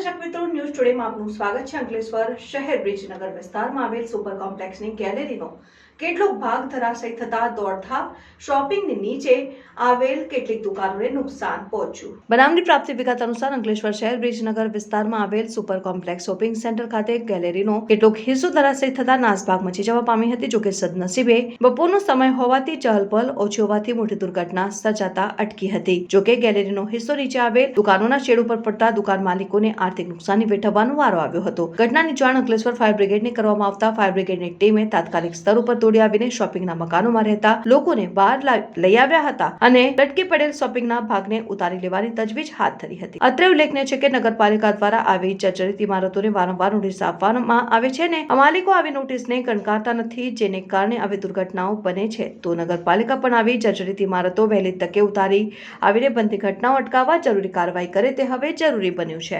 દર્શક મિત્રો ન્યૂઝ ટુડેમાં આપનું સ્વાગત છે. અંકલેશ્વર શહેર બ્રિજનગર વિસ્તારમાં આવેલ સુપર કોમ્પ્લેક્સની ગેલેરીનો કેટલોક ભાગ ધરાશય થતા દોડધામ શોપિંગની નીચે આવેલ કેટલીક દુકાનોને નુકસાન પહોંચ્યું. બનાવની પ્રાપ્તિ વિગત અનુસાર અંકલેશ્વર શહેર બ્રિજનગર વિસ્તારમાં આવેલ સુપર કોમ્પ્લેક્સ શોપિંગ સેન્ટર ખાતે ગેલેરીનો કેટલોક હિસ્સો ધરાશય થતા નાસભાગ મચી જવા પામી હતી, જોકે સદનસીબે બપોરનો સમય હોવાથી ચહલપહલ ઓછી હોવાથી મોટી દુર્ઘટના સર્જાતા અટકી હતી. જોકે ગેલેરીનો હિસ્સો નીચે આવેલ દુકાનોના શેડ ઉપર પડતા દુકાન માલિકોને આર્થિક નુકસાની વેઠવવાનો વારો આવ્યો હતો. ઘટનાની જાણ અંકલેશ્વર ફાયર બ્રિગેડને કરવામાં આવતા ફાયર બ્રિગેડની ટીમે તાત્કાલિક સ્તર ઉપર દોડી આવીને શોપિંગના મકાનોમાં રહેતા લોકોને બહાર લઈ આવ્યા હતા અને લટકી પડેલ શોપિંગના ભાગને ઉતારી લેવાની તજવીજ હાથ ધરી હતી. અત્રે ઉલ્લેખનીય છે કે નગરપાલિકા દ્વારા આવી જર્જરિત ઇમારતોને વારંવાર નોટિસ આપવામાં આવે છે ને માલિકો આવી નોટિસને ગણકારતા નથી જેને કારણે આવી દુર્ઘટનાઓ બને છે. તો નગરપાલિકા પણ આવી જર્જરિત ઇમારતો વહેલી તકે ઉતારી આવીને બનતી ઘટનાઓ અટકાવવા જરૂરી કાર્યવાહી કરે તે હવે જરૂરી બન્યું છે.